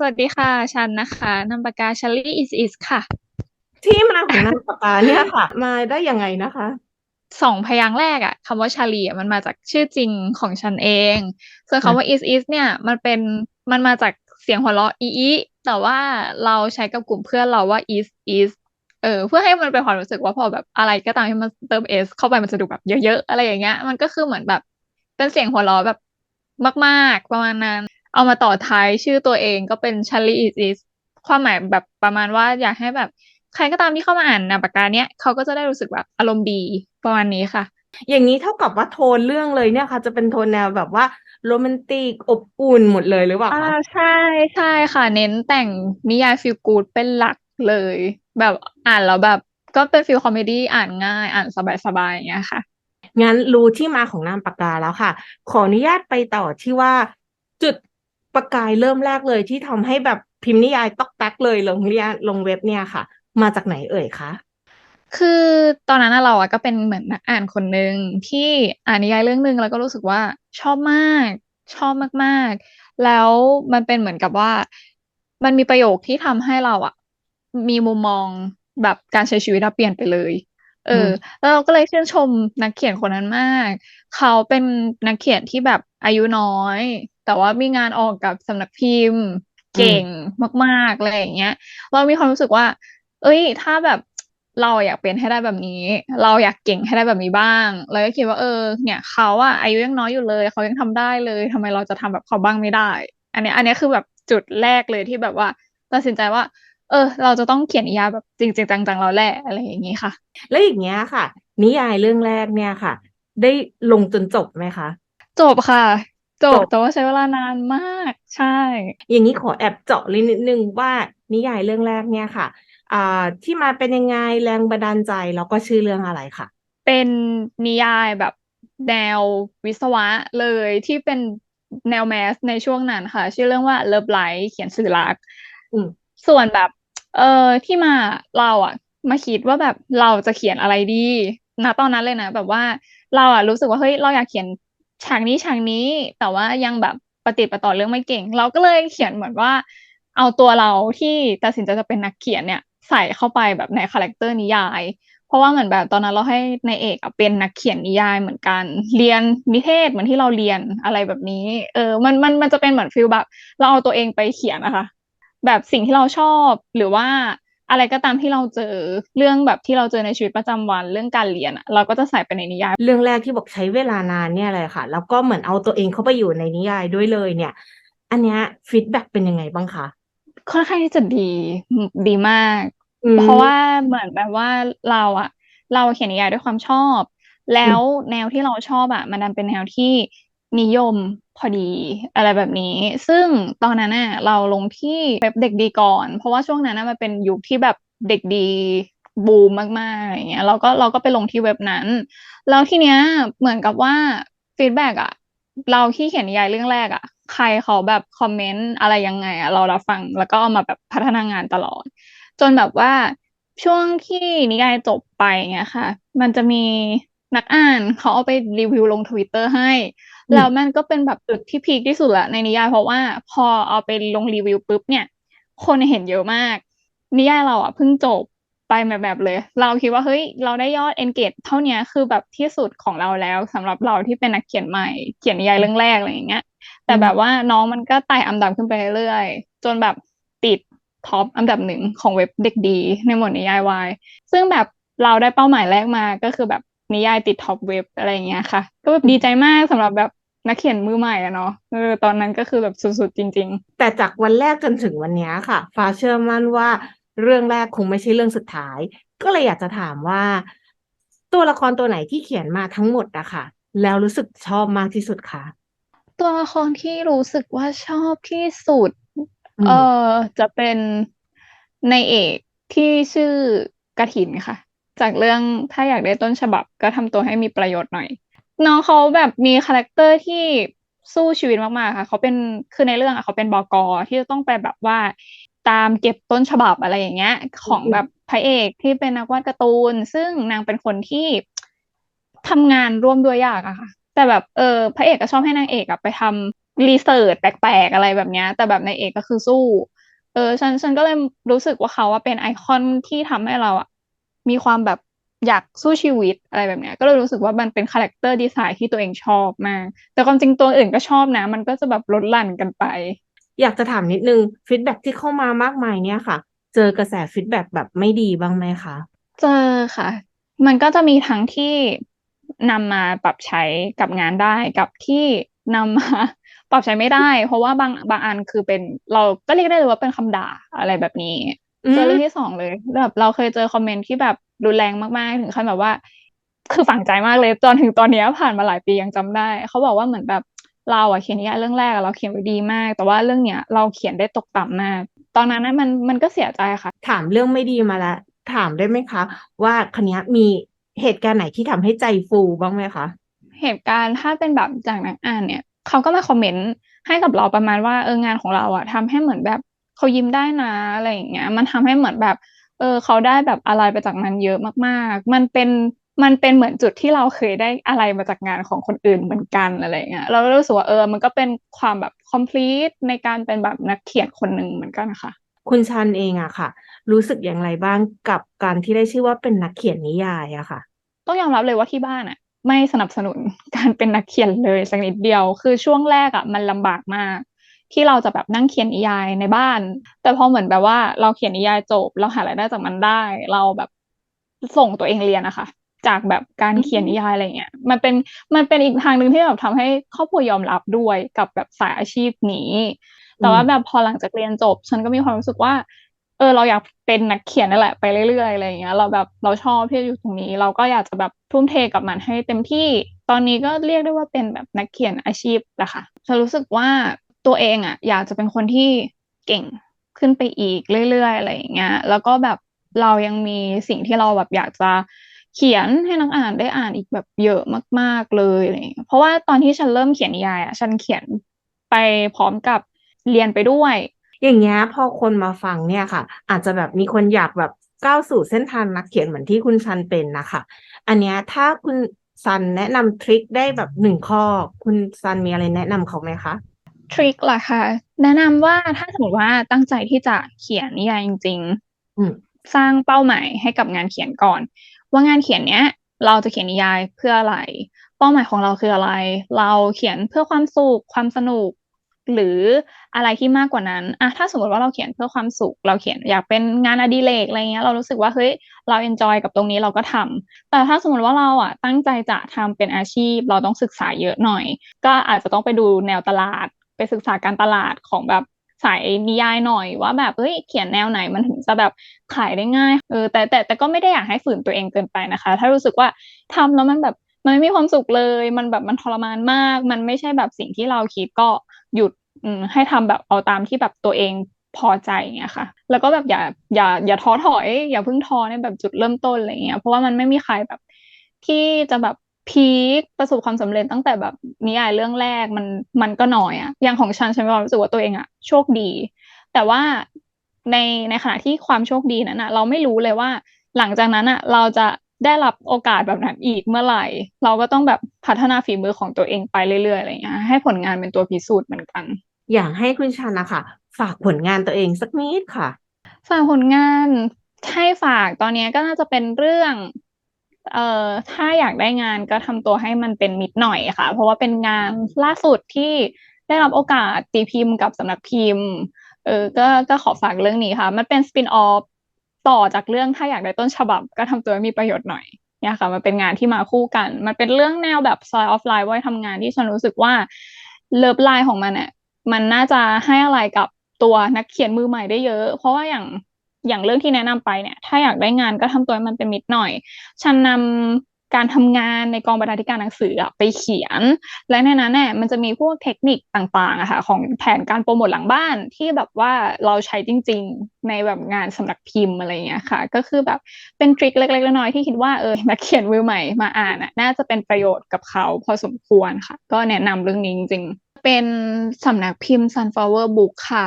สวัสดีค่ะฉันนะคะนามปากกาชาลีอิสอิสค่ะ ที่มาของนามปากกาเนี่ยค่ะ มาได้ยังไงนะคะสองพยางค์แรกอะคำว่าชาลีอะมันมาจากชื่อจริงของฉันเอง ส่วนคำว่า is is เนี่ยมันเป็นมันมาจากเสียงหัวเราะอีอีแต่ว่าเราใช้กับกลุ่มเพื่อนเราว่า is is เออเพื่อให้มันเป็นความรู้สึกว่าพอแบบอะไรก็ตามที่มันเติม s เข้าไปมันจะดูแบบเยอะๆ อะไรอย่างเงี้ย มันก็คือเหมือนแบบเป็นเสียงหัวเราะแบบมาก ๆ ประมาณนั้น เอามาต่อท้ายชื่อตัวเองก็เป็น Charlie is is ความหมายแบบประมาณว่าอยากให้แบบ ใครก็ตามที่เข้ามาอ่านนามปากกาเนี้ยเขาก็จะได้รู้สึกแบบอารมณ์ดีประมาณนี้ค่ะ อย่างนี้เท่ากับว่าโทนเรื่องเลยเนี่ยค่ะ จะเป็นโทนแนวแบบว่าโรแมนติกอบอุ่นหมดเลยหรือเปล่าอ่าคะใช่ใช่ค่ะ เน้นแต่งนิยายฟีลกู๊ดเป็นหลักเลย แบบอ่านแล้วแบบก็เป็นฟีลคอมเมดี้อ่านง่ายอ่านสบายๆอย่างเงี้ยค่ะ งั้นรู้ที่มาของนามปากกาแล้วค่ะ ขออนุญาตไปต่อที่ว่าจุด ประกายเริ่มแรกเลยที่ทำให้แบบพิมพ์นิยายตอกแตกเลยลงเรียนลงเว็บเนี่ยค่ะ มาจากไหนเอ่ยคะคือตอนนั้นน่ะเราอะก็เป็นเหมือนนักอ่านคนหนึ่งที่อ่านนิยายเรื่องหนึ่งแล้วก็รู้สึกว่าชอบมาก ชอบมากๆ แล้วมันเป็นเหมือนกับว่า มันมีประโยคที่ทำให้เราอะมีมุมมองแบบการใช้ชีวิตเราเปลี่ยนไปเลย เออือมแล้วเราก็เลยชื่นชมนักเขียนคนนั้นมาก เขาเป็นนักเขียนที่แบบอายุน้อย แต่ว่ามีงานออกกับสำนักพิมพ์ เก่งมากๆอะไรอย่างเงี้ย เรามีความรู้สึกว่า เอ้ย ถ้าแบบเราอยากเป็นให้ได้แบบนี้ เราอยากเก่งให้ได้แบบนี้บ้างเราก็คิดว่าเออ เนี่ยเขาอะอายุยังน้อยอยู่เลยเขายังทำได้เลยทำไมเราจะทำแบบเขาบ้างไม่ได้ อันเนี้ยอันเนี้ยคือแบบจุดแรกเลยที่แบบว่าตัดสินใจว่า เออ เราจะต้องเขียนนิยายแบบจริงๆจังๆแล้วแหละอะไรอย่างงี้ค่ะ แล้วอย่างเงี้ยค่ะ นิยายเรื่องแรกเนี่ยค่ะ ได้ลงจนจบไหมคะ จบค่ะ จจบบแต่ว่าใช้เวลานานมาก ใช่ อย่างนี้ขอแอบเจาะเลยนิดนึงว่านิยายเรื่องแรกเนี่ยค่ะอ่าที่มาเป็นยังไงแรงบันดาลใจแล้วก็ชื่อเรื่องอะไรค่ะ เป็นนิยายแบบแนววิศวะเลยที่เป็นแนวแมสในช่วงนั้นค่ะ ชื่อเรื่องว่า Love Light เขียนสื่อรักอืมส่วนแบบ เออที่มาเราอะมาคิดว่าแบบเราจะเขียนอะไรดีณตอนนั้นเลยนะ แบบว่าเราอะรู้สึกว่าเฮ้ยเราอยากเขียน ฉากนี้ฉากนี้แต่ว่ายังแบบประติประต่อเรื่องไม่เก่ง เราก็เลยเขียนเหมือนว่า เอาตัวเราที่ตัดสินใจจะเป็นนักเขียนเนี่ยใส่เข้าไปแบบในคาแรคเตอร์นิยาย เพราะว่าเหมือนแบบตอนนั้นเราให้ในเอกเป็นนักเขียนนิยายเหมือนกัน เรียนนิเทศเหมือนที่เราเรียนอะไรแบบนี้ เออ มันมันมันจะเป็นเหมือนฟิลแบบ เราเอาตัวเองไปเขียนนะคะ แบบสิ่งที่เราชอบหรือว่า อะไรก็ตามที่เราเจอเรื่องแบบที่เราเจอในชีวิตประจำวันเรื่องการเรียนอะเราก็จะใส่ไปในนิยาย เรื่องแรกที่บอกใช้เวลานานเนี่ยเลยค่ะ แล้วก็เหมือนเอาตัวเองเข้าไปอยู่ในนิยายด้วยเลยเนี่ย อันเนี้ยฟีดแบ็กเป็นยังไงบ้างคะค่อนข้างที่จะดีดีมากอืมเพราะว่าเหมือนแบบว่าเราอะเราเขียนนิยายด้วยความชอบ แล้วแนวที่เราชอบอะมันดันเป็นแนวที่ นิยมพอดีอะไรแบบนี้ ซึ่งตอนนั้นน่ะเราลงที่เว็บเด็กดีก่อน เพราะว่าช่วงนั้นน่ะมันเป็นยุคที่แบบเด็กดีบูมมากๆอะไรอย่างเงี้ยเราก็เราก็ไปลงที่เว็บนั้น แล้วทีเนี้ยเหมือนกับว่าฟีดแบ็กอะเราที่เขียนนิยายเรื่องแรกอะใครเขาแบบคอมเมนต์อะไรยังไงอะเรารับฟังแล้วก็เอามาแบบพัฒนางานตลอด จนแบบว่าช่วงที่นิยายจบไปเงี้ยค่ะ มันจะมีนักอ่านเขาเอาไปรีวิวลงทวิตเตอร์ให้ แล้วมันก็เป็นแบบจุดที่พีคที่สุดละในนิยายเพราะว่าพอเอาไปลงรีวิวปุ๊บเนี่ย คนเห็นเยอะมาก นิยายเราอะเพิ่งจบไปแบบแบบเลย เราคิดว่าเฮ้ยเราได้ยอด engage เท่านี้คือแบบที่สุดของเราแล้วสำหรับเราที่เป็นนักเขียนใหม่เขียนนิยายเรื่องแรกอะไรอย่างเงี้ย แต่แบบว่าน้องมันก็ไต่อันดับขึ้นไปเรื่อยๆจนแบบติดท็อปอันดับหนึ่งของเว็บเด็กดี ในหมวดนิยายวายซึ่งแบบเราได้เป้าหมายแรกมาก็คือแบบนิยายติดท็อปเว็บอะไรอย่างเงี้ยค่ะ ก็แบบดีใจมากสำหรับแบบ นักเขียนมือใหม่อะเนาะเออตอนนั้นก็คือแบบสุดๆจริง ๆ แต่จากวันแรกจนถึงวันเนี้ยค่ะ ฟ้าเชื่อมั่นว่าเรื่องแรกคงไม่ใช่เรื่องสุดท้าย ก็เลยอยากจะถามว่า ตัวละครตัวไหนที่เขียนมาทั้งหมดอะค่ะ แล้วรู้สึกชอบมากที่สุดคะตัวละครที่รู้สึกว่าชอบที่สุดอืมเออจะเป็นนายเอกที่ชื่อกฐินค่ะ จากเรื่องถ้าอยากได้ต้นฉบับก็ทำตัวให้มีประโยชน์หน่อย น้องเขาแบบมีคาแรคเตอร์ที่สู้ชีวิตมากๆค่ะ เขาเป็นคือในเรื่องอะเขาเป็นบกที่ต้องไปแบบว่าตามเก็บต้นฉบับอะไรอย่างเงี้ย ของแบบพระเอกที่เป็นนักวาดการ์ตูน ซึ่งนางเป็นคนที่ทำงานร่วมด้วยยากอะค่ะ แต่แบบเออพระเอกก็ชอบให้นางเอกอะไปทำรีเสิร์ชแปลกๆอะไรแบบเนี้ย แต่แบบในเอกก็คือสู้ เออฉันฉันก็เลยรู้สึกว่าเขาว่าเป็นไอคอนที่ทำให้เราอะมีความแบบ อยากสู้ชีวิตอะไรแบบเนี้ย ก็เลยรู้สึกว่ามันเป็นคาแรคเตอร์ดีไซน์ที่ตัวเองชอบมาก แต่ความจริงตัวอื่นก็ชอบนะ มันก็จะแบบลดหลั่นกันไป อยากจะถามนิดนึงฟีดแบ็ที่เข้ามามากมายเนี่ยค่ะ เจอกระแสฟีดแบ็แบบไม่ดีบ้างไหมคะ เจอค่ะ มันก็จะมีทั้งที่นำมาปรับใช้กับงานได้กับที่นำมาปรับใช้ไม่ได้ เพราะว่าบางบางอันคือเป็นเราก็เรียกได้เลยว่าเป็นคำด่าอะไรแบบนี้อืมเจอเรื่องที่สองเลยแบบเราเคยเจอคอมเมนต์ที่แบบ รุนแรงมากๆ ถึงขั้นแบบว่า คือฝังใจมากเลยจนถึงตอนเนี้ยผ่านมาหลายปียังจำได้ เขาบอกว่าเหมือนแบบเราอะเขียนนิยายเรื่องแรกอะเราเขียนไว้ดีมาก แต่ว่าเรื่องเนี้ยเราเขียนได้ตกต่ำมาก ตอนนั้นนะมันมันก็เสียใจค่ะ ถามเรื่องไม่ดีมาแล้วถามได้ไหมคะ ว่าคันนี้ยมีเหตุการณ์ไหนที่ทำให้ใจฟูบ้างไหมคะ เหตุการณ์ถ้าเป็นแบบจากนักอ่านเนี่ยเขาก็มาคอมเมนต์ให้กับเราประมาณว่าเอองานของเราอะทำให้เหมือนแบบเขายิ้มได้นะอะไรอย่างเงี้ย มันทำให้เหมือนแบบ เออเขาได้แบบอะไรไปจากนั้นเยอะมากๆ มันเป็นมันเป็นเหมือนจุดที่เราเคยได้อะไรมาจากงานของคนอื่นเหมือนกันอะไรเงี้ยเราก็รู้สึกว่าเออ มันก็เป็นความแบบ complete ในการเป็นแบบนักเขียนคนหนึ่งเหมือนกันค่ะคุณชันเองอะค่ะ รู้สึกอย่างไรบ้างกับการที่ได้ชื่อว่าเป็นนักเขียนนิยายอะค่ะ ต้องยอมรับเลยว่าที่บ้านอะไม่สนับสนุนการเป็นนักเขียนเลยสักนิดเดียว คือช่วงแรกอะมันลำบากมาก ที่เราจะแบบนั่งเขียนนิยายในบ้าน แต่พอเหมือนแบบว่าเราเขียนนิยายจบ เราหารายได้จากมันได้ เราแบบส่งตัวเองเรียนนะคะ จากแบบการเขียนนิยายอะไรเงี้ย มันเป็นมันเป็นอีกทางหนึ่งที่แบบทำให้ครอบครัวยอมรับด้วยกับแบบสายอาชีพนี้ แต่ว่าแบบพอหลังจากเรียนจบ ฉันก็มีความรู้สึกว่า เออ เราอยากเป็นนักเขียนนั่นแหละไปเรื่อยๆอะไรอย่างเงี้ย เราแบบเราชอบที่จะอยู่ตรงนี้ เราก็อยากจะแบบทุ่มเทกับมันให้เต็มที่ ตอนนี้ก็เรียกได้ว่าเป็นแบบนักเขียนอาชีพแหละค่ะฉันรู้สึกว่า ตัวเองอะอยากจะเป็นคนที่เก่งขึ้นไปอีกเรื่อยๆอะไรอย่างเงี้ยแล้วก็แบบเรายังมีสิ่งที่เราแบบอยากจะเขียนให้นักอ่านได้อ่านอีกแบบเยอะมาก ๆเลยอะไรเงี้ยเพราะว่าตอนที่ฉันเริ่มเขียนนิยายอะฉันเขียนไปพร้อมกับเรียนไปด้วย อย่างเงี้ยพอคนมาฟังเนี่ยค่ะ อาจจะแบบมีคนอยากแบบก้าวสู่เส้นทางนักเขียนเหมือนที่คุณชันเป็นนะคะอันเนี้ยถ้าคุณซันแนะนำทริคได้แบบหนึ่งข้อ คุณซันมีอะไรแนะนำเขาไหมคะ ทริคล่ะค่ะ แนะนำว่าถ้าสมมติว่าตั้งใจที่จะเขียนนิยายจริงอืมๆสร้างเป้าหมายให้กับงานเขียนก่อน ว่างานเขียนเนี้ย เราจะเขียนนิยายเพื่ออะไร เป้าหมายของเราคืออะไร เราเขียนเพื่อความสุขความสนุก หรืออะไรที่มากกว่านั้นอะถ้าสมมติว่าเราเขียนเพื่อความสุข เราเขียนอยากเป็นงานอดิเรกอะไรเงี้ย เรารู้สึกว่าเฮ้ยเราเอนจอยกับตรงนี้เราก็ทำแต่ถ้าสมมติว่าเราอะตั้งใจจะทำเป็นอาชีพ เราต้องศึกษาเยอะหน่อย ก็อาจจะต้องไปดูแนวตลาด ไปศึกษาการตลาดของแบบสายนิยายหน่อยว่าแบบเฮ้ยเขียนแนวไหนมันถึงจะแบบขายได้ง่ายเออแต่แต่แต่ก็ไม่ได้อยากให้ฝืนตัวเองเกินไปนะคะ ถ้ารู้สึกว่าทำแล้วมันแบบมันไม่มีความสุขเลย มันแบบมันทรมานมาก มันไม่ใช่แบบสิ่งที่เราคิดก็หยุดอให้ทำแบบเอาตามที่แบบตัวเองพอใจเงี้ยค่ะ แล้วก็แบบอย่าอย่าอย่าท้อถอย อย่าเพิ่งท้อในแบบจุดเริ่มต้นอะไรเงี้ยเพราะว่ามันไม่มีใครแบบที่จะแบบ พีคประสบความสำเร็จตั้งแต่แบบนิยายเรื่องแรกมันมันก็น้อยอะอย่างของฉันฉันมีความรู้สึกว่าตัวเองอะโชคดี แต่ว่าในในขณะที่ความโชคดีนั้นอะเราไม่รู้เลยว่าหลังจากนั้นอะเราจะได้รับโอกาสแบบนั้นอีกเมื่อไหร่ เราก็ต้องแบบพัฒนาฝีมือของตัวเองไปเรื่อยๆอะไรอย่างเงี้ยให้ผลงานเป็นตัวพิสูจน์เหมือนกัน อยากให้คุณชันนะคะฝากผลงานตัวเองสักนิดค่ะ ฝากผลงานให้ฝากตอนนี้ก็น่าจะเป็นเรื่อง เอ่อถ้าอยากได้งานก็ทำตัวให้มันเป็นมิตรหน่อยค่ะ เพราะว่าเป็นงานล่าสุดที่ได้รับโอกาสตีพิมพ์กับสำนักพิมพ์ เออก็ก็ขอฝากเรื่องนี้ค่ะ มันเป็นสปินออฟต่อจากเรื่องถ้าอยากได้ต้นฉบับ ก็ทำตัวให้มีประโยชน์หน่อยเนี่ยค่ะ มันเป็นงานที่มาคู่กัน มันเป็นเรื่องแนวแบบ slice of life ไว้ทำงานที่ฉันรู้สึกว่าเลิฟไลน์ของมันเนี่ยมันน่าจะให้อะไรกับตัวนักเขียนมือใหม่ได้เยอะ เพราะว่าอย่าง อย่างเรื่องที่แนะนำไปเนี่ย ถ้าอยากได้งานก็ทำตัวให้มันเป็นมิตรหน่อย ฉันนำการทำงานในกองบรรณาธิการหนังสืออะไปเขียน และในนั้นเนี่ยมันจะมีพวกเทคนิคต่างๆอะค่ะของแผนการโปรโมทหลังบ้านที่แบบว่าเราใช้จริง ๆในแบบงานสำนักพิมพ์อะไรเงี้ยค่ะ ก็คือแบบเป็นทริคเล็กๆน้อยๆที่คิดว่าเออนักเขียนมือใหม่มาอ่านอะน่าจะเป็นประโยชน์กับเขาพอสมควรค่ะ ก็แนะนำเรื่องนี้จริงๆเป็นสำนักพิมพ์ Sunflower Book ค่ะ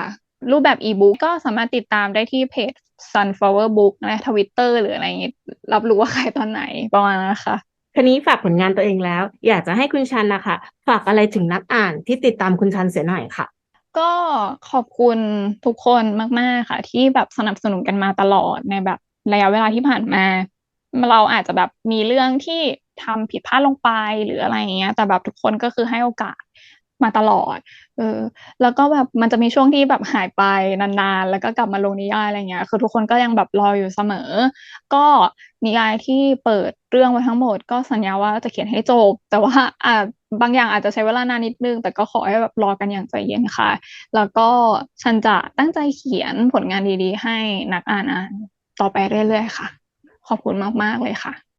รูปแบบอีบุ๊กก็สามารถติดตามได้ที่เพจ Sunflower Book ในทวิตเตอร์หรืออะไรอย่างงี้ รับรู้ว่าใครตอนไหนประมาณนั้นนะคะคันนี้ฝากผลงานตัวเองแล้ว อยากจะให้คุณชันนะคะ ฝากอะไรถึงนักอ่านที่ติดตามคุณชันเสียหน่อยค่ะ ก็ขอบคุณทุกคนมาก ๆ ค่ะ ที่แบบสนับสนุนกันมาตลอดในแบบระยะเวลาที่ผ่านมา เราอาจจะแบบมีเรื่องที่ทำผิดพลาดลงไปหรืออะไรอย่างเงี้ย แต่แบบทุกคนก็คือให้โอกาส มาตลอด เออ แล้วก็แบบมันจะมีช่วงที่แบบหายไปนานๆ แล้วก็กลับมาลงนิยายอะไรเงี้ย คือทุกคนก็ยังแบบรออยู่เสมอ ก็นิยายที่เปิดเรื่องไว้ทั้งหมด ก็สัญญาว่าจะเขียนให้จบ แต่ว่าอาจบางอย่างอาจจะใช้เวลานานนิดนึง แต่ก็ขอให้แบบรอกันอย่างใจเย็นค่ะ แล้วก็ฉันจะตั้งใจเขียนผลงานดีๆ ให้นักอ่านอ่านต่อไปเรื่อยๆค่ะ ขอบคุณมากๆเลยค่ะ